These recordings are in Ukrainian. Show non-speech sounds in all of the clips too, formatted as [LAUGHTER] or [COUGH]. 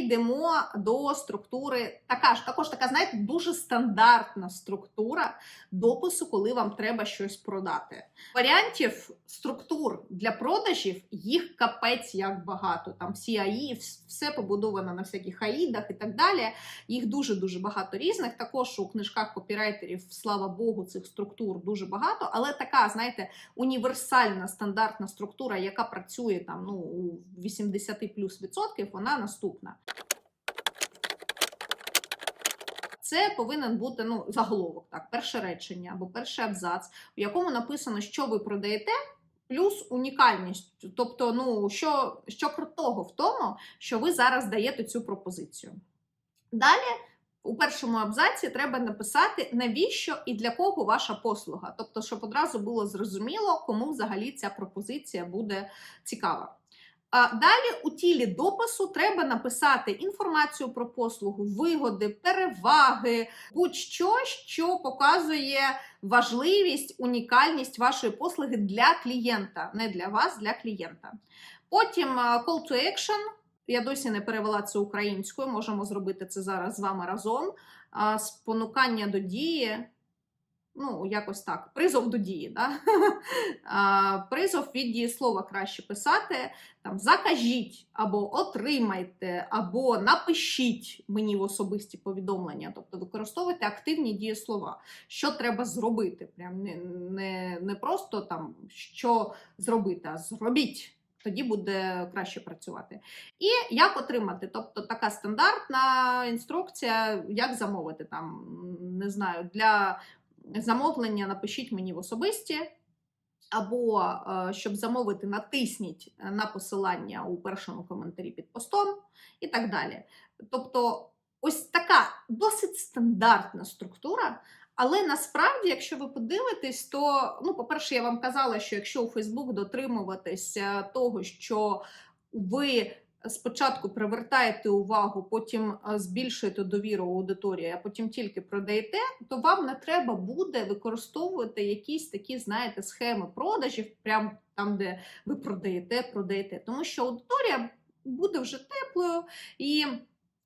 перейдемо до структури. Така ж також така, знаєте, дуже стандартна структура допису, коли вам треба щось продати. Варіантів структур для продажів їх капець як багато. Там всі АІ, все побудовано на всяких аїдах і так далі. Їх дуже дуже багато різних. Також у книжках копірайтерів, слава Богу, цих структур дуже багато. Але така, знаєте, універсальна стандартна структура, яка працює там ну у 80 плюс відсотків, вона наступна. Це повинен бути ну, заголовок, так, перше речення або перший абзац, в якому написано, що ви продаєте, плюс унікальність. Тобто, ну, що, що крутого в тому, що ви зараз даєте цю пропозицію. Далі, у першому абзаці треба написати, навіщо і для кого ваша послуга. Тобто, щоб одразу було зрозуміло, кому взагалі ця пропозиція буде цікава. Далі у тілі допису треба написати інформацію про послугу, вигоди, переваги, будь-що, що показує важливість, унікальність вашої послуги для клієнта, не для вас, для клієнта. Потім а, call to action. Я досі не перевела це українською, можемо зробити це зараз з вами разом. Спонукання до дії. Ну, якось так, призов до дії. Да? [LAUGHS] А, Призов від дієслова краще писати. Там закажіть, або отримайте, або напишіть мені в особисті повідомлення. Тобто використовуйте активні дієслова. Що треба зробити? Прям не, не, не просто там що зробити, а зробіть. Тоді буде краще працювати. І як отримати? Тобто така стандартна інструкція, як замовити там, не знаю, для замовлення напишіть мені в особисті. Або е, щоб замовити, натисніть на посилання у першому коментарі під постом і так далі. Тобто, ось така досить стандартна структура. Але насправді, якщо ви подивитесь, то, ну, по-перше, я вам казала, що якщо у Facebook дотримуватися того, що ви спочатку привертаєте увагу, потім е, збільшуєте довіру аудиторії, а потім тільки продаєте, то вам не треба буде використовувати якісь такі, знаєте, схеми продажів, прямо там, де ви продаєте, продаєте. Тому що аудиторія буде вже теплою і.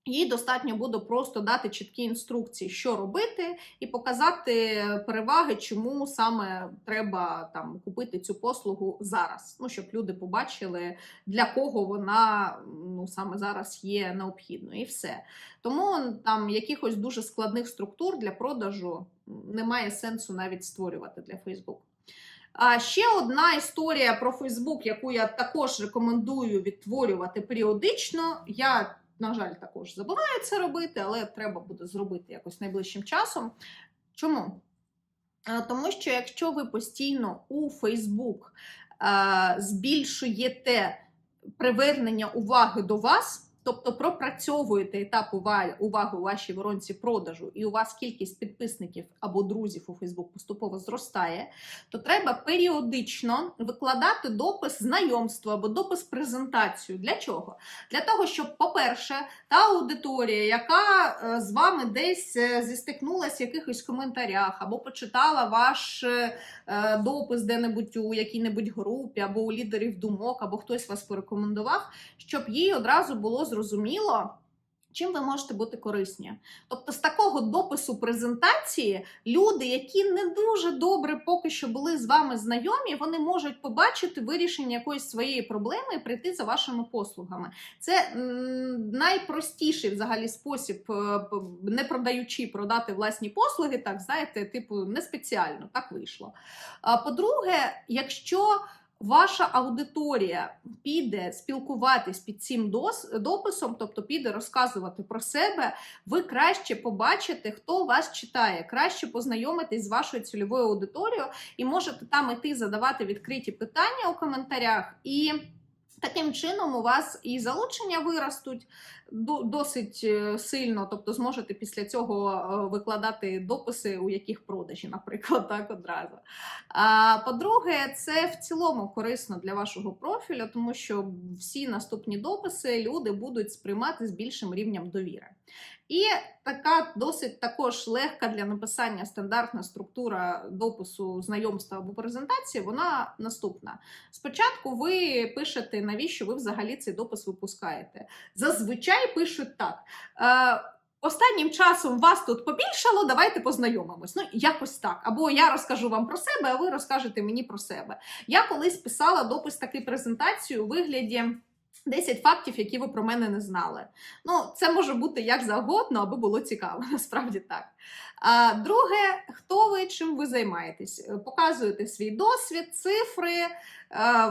Їй достатньо буде просто дати чіткі інструкції, що робити, і показати переваги, чому саме треба там купити цю послугу зараз. Ну щоб люди побачили, для кого вона ну саме зараз є необхідною, і все. Тому там якихось дуже складних структур для продажу немає сенсу навіть створювати для Facebook. А ще одна історія про Facebook, яку я також рекомендую відтворювати періодично. Я на жаль, також забуває це робити, але треба буде зробити якось найближчим часом. Чому? Тому що якщо ви постійно у Facebook збільшуєте привернення уваги до вас, тобто пропрацьовуєте етап уваги у вашій воронці продажу, і у вас кількість підписників або друзів у Facebook поступово зростає, то треба періодично викладати допис знайомства або допис презентацію. Для чого? Для того, щоб, по-перше, та аудиторія, яка е, з вами десь е, зістикнулася в якихось коментарях, або почитала ваш е, допис де-небудь у якій-небудь групі, або у лідерів думок, або хтось вас порекомендував, щоб їй одразу було зрозуміло. Чим ви можете бути корисні? Тобто, з такого допису презентації люди, які не дуже добре поки що були з вами знайомі, вони можуть побачити вирішення якоїсь своєї проблеми і прийти за вашими послугами. Це найпростіший взагалі спосіб, е, не продаючи продати власні послуги, так знаєте, типу не спеціально так вийшло. По-друге, якщо ваша аудиторія піде спілкуватись під цим дописом, тобто піде розказувати про себе, ви краще побачите, хто вас читає, краще познайомитись з вашою цільовою аудиторією і можете там іти задавати відкриті питання у коментарях. І таким чином у вас і залучення виростуть досить е, сильно, тобто зможете після цього е, викладати дописи, у яких продажі, [LAUGHS] наприклад, так одразу. А по-друге, це в цілому корисно для вашого профілю, тому що всі наступні дописи люди будуть сприймати з більшим рівнем довіри. І така досить також легка для написання стандартна структура допису знайомства або презентації, вона наступна. Спочатку ви пишете навіщо ви взагалі цей допис випускаєте. Зазвичай пишуть так. Е, Останнім часом вас тут побільшало, давайте познайомимось. Ну, якось так. Або я розкажу вам про себе, а ви розкажете мені про себе. Я колись писала допис таки презентацію у вигляді 10 фактів, які ви про мене не знали. Ну, це може бути як завгодно, аби було цікаво, [LAUGHS] насправді так. А друге, хто ви, чим ви займаєтесь? Е, Показуєте свій досвід, цифри, е,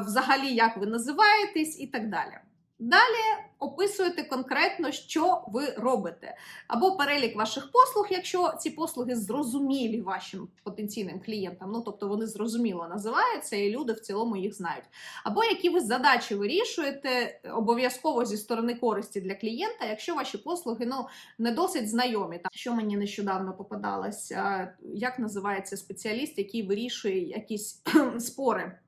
взагалі, як ви називаєтесь і так далі. Далі описуєте конкретно, що ви робите, або перелік ваших послуг, якщо ці послуги зрозумілі вашим потенційним клієнтам, ну тобто вони зрозуміло називаються, і люди в цілому їх знають. Або які ви задачі вирішуєте обов'язково зі сторони користі для клієнта, якщо ваші послуги ну не досить знайомі. Там що мені нещодавно попадалось, як називається спеціаліст, який вирішує якісь [CLEARS THROAT] спори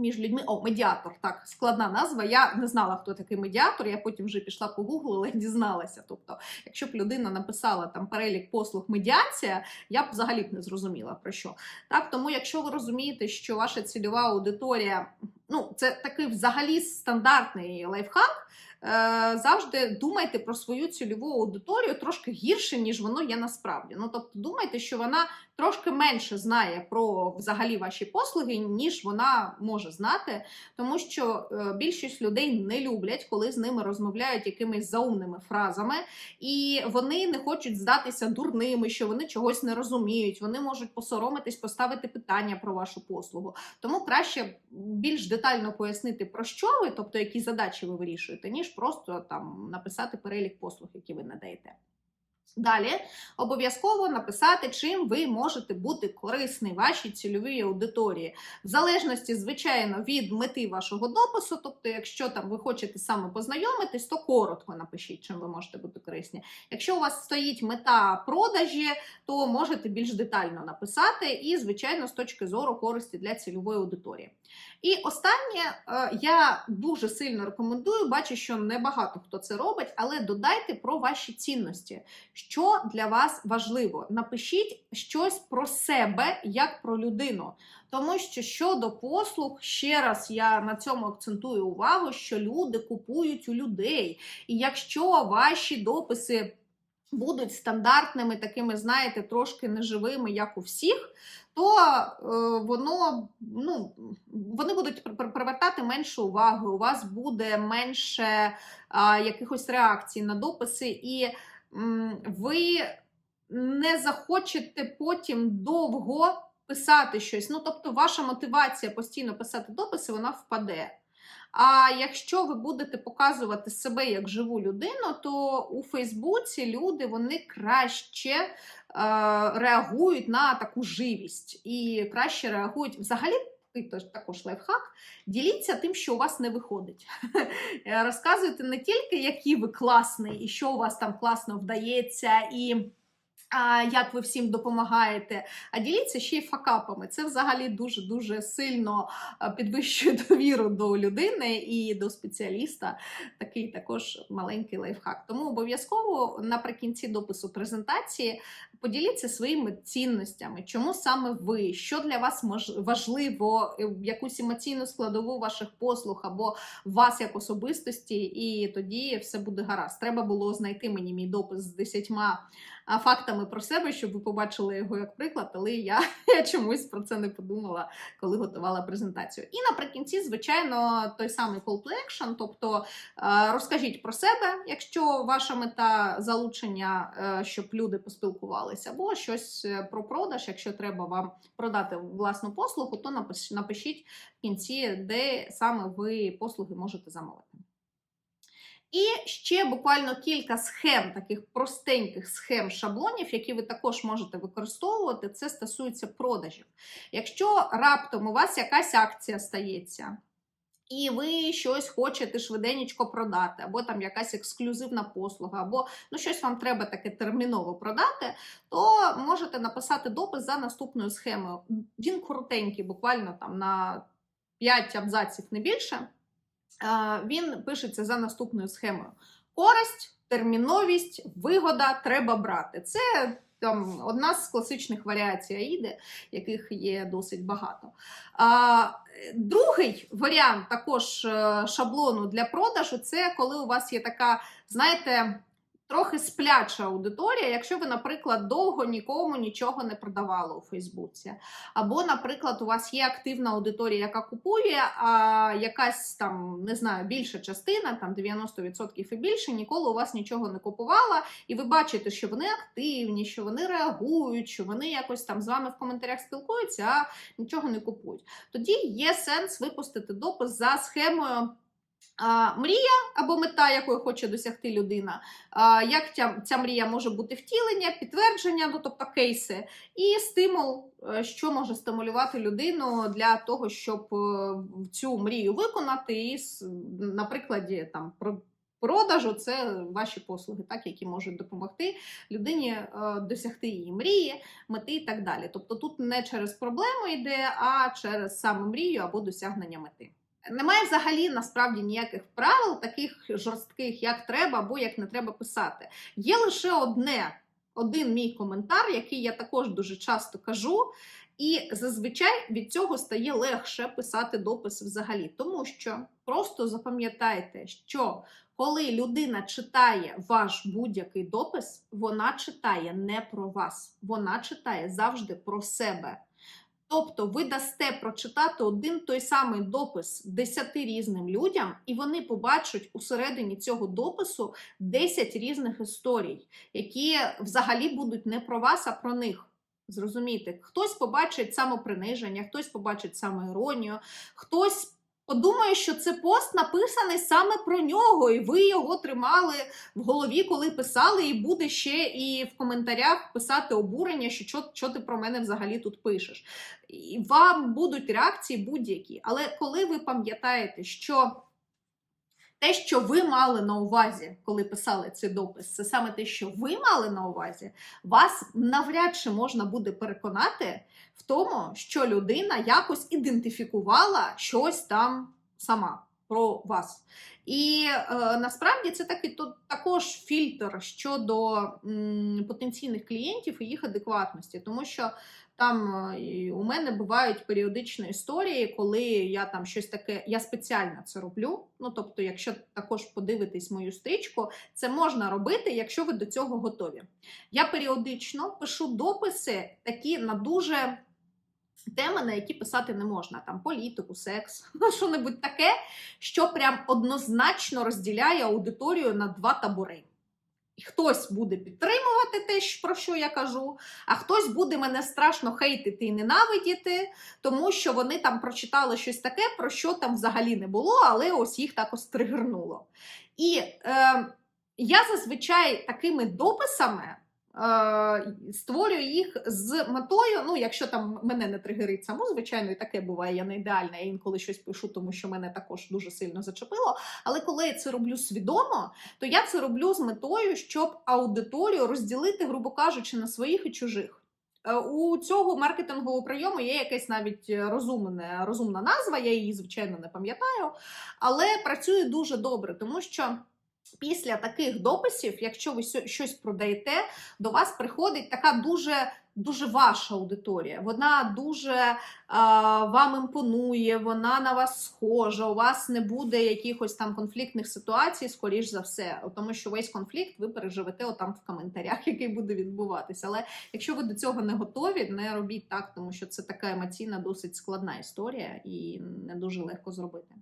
між людьми. О, медіатор, так, складна назва. Я не знала, хто такий медіатор. Я потім вже пішла погуглила і дізналася. Тобто, якщо б людина написала там перелік послуг медіація, я б взагалі б не зрозуміла про що. Так, тому, якщо ви розумієте, що ваша цільова аудиторія, ну це такий взагалі стандартний лайфхак. Е, Завжди думайте про свою цільову аудиторію трошки гірше, ніж воно є насправді. Ну тобто, думайте, що вона трошки менше знає про взагалі ваші послуги, ніж вона може знати, тому що е, більшість людей не люблять, коли з ними розмовляють якимись заумними фразами, і вони не хочуть здатися дурними, що вони чогось не розуміють. Вони можуть посоромитись, поставити питання про вашу послугу. Тому краще більш детально пояснити, про що ви, тобто які задачі ви вирішуєте, ніж просто там написати перелік послуг, які ви надаєте. Далі обов'язково написати, чим ви можете бути корисний вашій цільовій аудиторії, в залежності, звичайно, від мети вашого допису. Тобто, якщо там ви хочете саме познайомитись, то коротко напишіть, чим ви можете бути корисні. Якщо у вас стоїть мета продажі, то можете більш детально написати, і, звичайно, з точки зору користі для цільової аудиторії. І останнє е, я дуже сильно рекомендую, бачу, що небагато хто це робить, але додайте про ваші цінності. Що для вас важливо? Напишіть щось про себе як про людину. Тому що щодо послуг, ще раз я на цьому акцентую увагу, що люди купують у людей. І якщо ваші дописи будуть стандартними, такими, знаєте, трошки неживими, як у всіх, то е, воно ну, вони будуть пр- пр- привертати менше уваги, у вас буде менше а, якихось реакцій на дописи, і ви не захочете потім довго писати щось. Ну, тобто, ваша мотивація постійно писати дописи, вона впаде. А якщо ви будете показувати себе як живу людину, то у Фейсбуці люди вони краще е, реагують на таку живість і краще реагують взагалі. Теж також лайфхак, діліться тим, що у вас не виходить. [LAUGHS] Е, Розказуйте не тільки, який ви класний, і що у вас там класно вдається, і як ви всім допомагаєте, а діліться ще й факапами. Це взагалі дуже-дуже сильно підвищує [LAUGHS] довіру до людини і до спеціаліста. Такий також маленький лайфхак. Тому обов'язково наприкінці допису презентації поділіться своїми цінностями, чому саме ви, що для вас важливо, е, якусь емоційну складову ваших послуг або вас як особистості, і тоді все буде гаразд. Треба було знайти мені мій допис з десятьма а, фактами про себе, щоб ви побачили його як приклад, але я, я [LAUGHS] чомусь про це не подумала, коли готувала презентацію. І наприкінці, звичайно, той самий call to action, тобто е, розкажіть про себе, якщо ваша мета залучення, е, щоб люди поспілкувалися, або щось е, про продаж, якщо треба вам продати власну послугу, то напиш- напишіть в кінці, де саме ви послуги можете замовити. І ще буквально кілька схем, таких простеньких схем шаблонів, які ви також можете використовувати. Це стосується продажів. Якщо раптом у вас якась акція стається, і ви щось хочете швиденько продати, або там якась ексклюзивна послуга, або ну, щось вам треба таке терміново продати, то можете написати допис за наступною схемою. Він коротенький, буквально там на 5 абзаців не більше. Він пишеться за наступною схемою: користь, терміновість, вигода, треба брати. Це там одна з класичних варіацій Аїди, яких є досить багато. А, Другий варіант також е, шаблону для продажу це коли у вас є така, знаєте, трохи спляча аудиторія, якщо ви, наприклад, довго нікому нічого не продавали у Фейсбуці. Або, наприклад, у вас є активна аудиторія, яка купує, а якась там, не знаю, більша частина, там 90% і більше, ніколи у вас нічого не купувала, і ви бачите, що вони активні, що вони реагують, що вони якось там з вами в коментарях спілкуються, а нічого не купують. Тоді є сенс випустити допис за схемою. Мрія або мета, якої хоче досягти людина, як ця, ця мрія може бути втілення, підтвердження, ну тобто кейси, і стимул, е, що може стимулювати людину для того, щоб е, цю мрію виконати, і с- на прикладі там про. Продажу це ваші послуги, так які можуть допомогти людині е, досягти її мрії, мети і так далі. Тобто тут не через проблему йде, а через саме мрію або досягнення мети. Немає взагалі насправді ніяких правил, таких жорстких, як треба або як не треба писати. Є лише одне, один мій коментар, який я також дуже часто кажу. І зазвичай від цього стає легше писати допис взагалі, тому що просто запам'ятайте, що коли людина читає ваш будь-який допис, вона читає не про вас, вона читає завжди про себе. Тобто ви дасте прочитати один той самий допис 10 різним людям, і вони побачать усередині цього допису 10 різних історій, які взагалі будуть не про вас, а про них. Зрозумійте, хтось побачить самоприниження, хтось побачить самоіронію, хтось подумає, що це пост написаний саме про нього, і ви його тримали в голові, коли писали, і буде ще і в коментарях писати обурення, що що, ти про мене взагалі тут пишеш. І вам будуть реакції будь-які. Але коли ви пам'ятаєте, що те, що ви мали на увазі, коли писали цей допис, це саме те, що ви мали на увазі, вас навряд чи можна буде переконати в тому, що людина якось ідентифікувала щось там сама про вас. І е, насправді це такий то, також фільтр щодо м, потенційних клієнтів і їх адекватності, тому що там е, і у мене бувають періодично історії, коли я там щось таке, я спеціально це роблю. Ну тобто, якщо також подивитись мою стрічку, це можна робити, якщо ви до цього готові. Я періодично пишу дописи такі на дуже теми, на які писати не можна, там політику, секс, [LAUGHS] ну що-небудь таке, що прям однозначно розділяє аудиторію на два табори. Хтось буде підтримувати те, про що я кажу, а хтось буде мене страшно хейтити і ненавидіти, тому що вони там прочитали щось таке, про що там взагалі не було, але ось їх так ось тригернуло. І е, я зазвичай такими дописами створюю їх з метою. Ну, якщо там мене не тригерить саму, звичайно, і таке буває, я не ідеальна, я інколи щось пишу, тому що мене також дуже сильно зачепило. Але коли я це роблю свідомо, то я це роблю з метою, щоб аудиторію розділити, грубо кажучи, на своїх і чужих. Е, У цього маркетингового прийому є якась навіть розумне, розумна назва, я її, звичайно, не пам'ятаю, але працює дуже добре, тому що. Після таких дописів, якщо ви щось продаєте, до вас приходить така дуже дуже ваша аудиторія. Вона дуже а, вам імпонує, вона на вас схожа. У вас не буде якихось там конфліктних ситуацій, скоріш за все, тому що весь конфлікт ви переживете отам в коментарях, [LAUGHS] який буде відбуватися. Але якщо ви до цього не готові, не робіть так, тому що це така емоційна, досить складна історія і не дуже легко зробити.